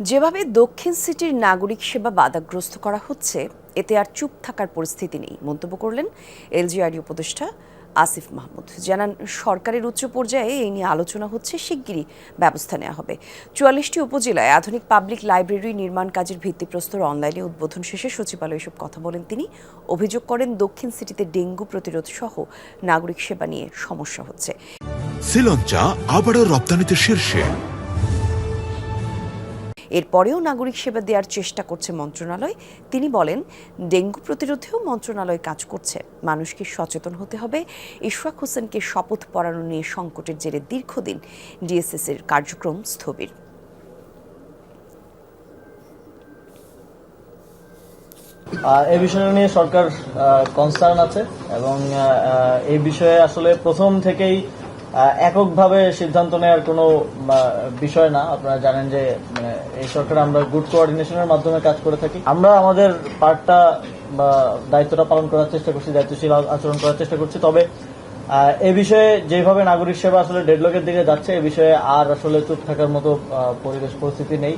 যেভাবে দক্ষিণ সিটির নাগরিক সেবা বাধাগ্রস্ত করা হচ্ছে, এতে আর চুপ থাকার পরিস্থিতি নেই, মন্তব্য করলেন এলজিআরডি উপদেষ্টা আসিফ মাহমুদ। জানান, সরকারের উচ্চ পর্যায়ে এই নিয়ে আলোচনা হচ্ছে, শিগগিরই ব্যবস্থা নেওয়া হবে। চুয়াল্লিশটি উপজেলায় আধুনিক পাবলিক লাইব্রেরি নির্মাণ কাজের ভিত্তিপ্রস্তর অনলাইনে উদ্বোধন শেষে সচিবালয়ে এসব কথা বলেন তিনি। অভিযোগ করেন, দক্ষিণ সিটিতে ডেঙ্গু প্রতিরোধ সহ নাগরিক সেবা নিয়ে সমস্যা হচ্ছে। শ্রীলঞ্চা আবারও রপ্তানিতে শীর্ষে। এরপরেও নাগরিক সেবা দেওয়ার চেষ্টা করছে মন্ত্রণালয়। তিনি বলেন, ডেঙ্গু প্রতিরোধেও মন্ত্রণালয় কাজ করছে। মানুষকে সচেতন হতে হবে। ইশরাক হোসেনকে শপথ পড়ানো নিয়ে সংকটের জেরে দীর্ঘদিন ডিএসএস এর কার্যক্রম স্থবির। এই বিষয় নিয়ে সরকার কনসার্ন আছে এবং এই বিষয়ে আসলে প্রথম থেকেই এককভাবে সিদ্ধান্ত নেওয়ার কোনো বিষয় না। আপনারা জানেন যে মানে, এই সরকার আমরা গুড কোঅর্ডিনেশনের মাধ্যমে কাজ করে থাকি। আমরা আমাদের পার্টটা বা দায়িত্বটা পালন করার চেষ্টা করছি দায়িত্বশীল আচরণ করার চেষ্টা করছি। তবে এ বিষয়ে যেভাবে নাগরিক সেবা আসলে ডেডলকের দিকে যাচ্ছে এ বিষয়ে আর আসলে চুপ থাকার মতো পরিবেশ পরিস্থিতি নেই।